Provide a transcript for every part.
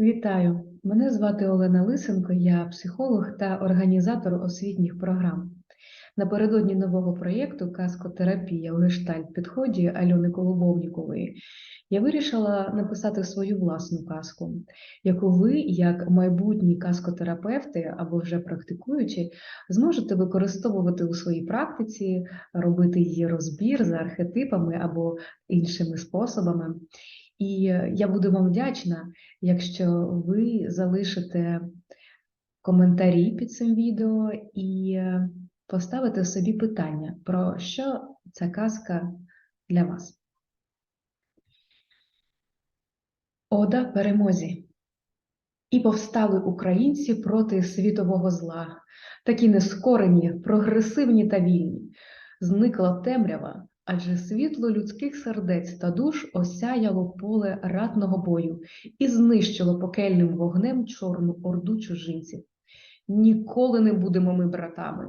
Вітаю! Мене звати Олена Лисенко, я психолог та організатор освітніх програм. Напередодні нового проєкту Казкотерапія у гештальт підході Альони Колобовнікової я вирішила написати свою власну казку, яку ви, як майбутні казкотерапевти або вже практикуючі, зможете використовувати у своїй практиці, робити її розбір за архетипами або іншими способами. І я буду вам вдячна, якщо ви залишите коментарі під цим відео і поставите собі питання, про що ця казка для вас. Ода перемозі. І повстали українці проти світового зла, такі нескорені, прогресивні та вільні. Зникла темрява, адже світло людських сердець та душ осяяло поле ратного бою і знищило пекельним вогнем чорну орду чужинців. Ніколи не будемо ми братами,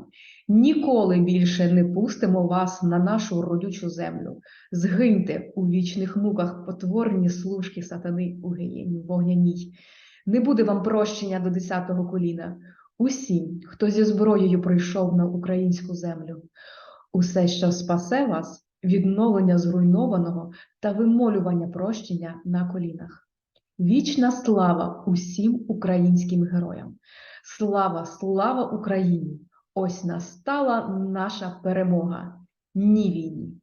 ніколи більше не пустимо вас на нашу родючу землю. Згиньте у вічних муках потворні служки сатани у гієні вогняній. Не буде вам прощення до десятого коліна. Усім, хто зі зброєю прийшов на українську землю. Усе, що спасе вас, відновлення зруйнованого та вимолювання прощення на колінах. Вічна слава усім українським героям! Слава, слава Україні! Ось настала наша перемога. Ні війні!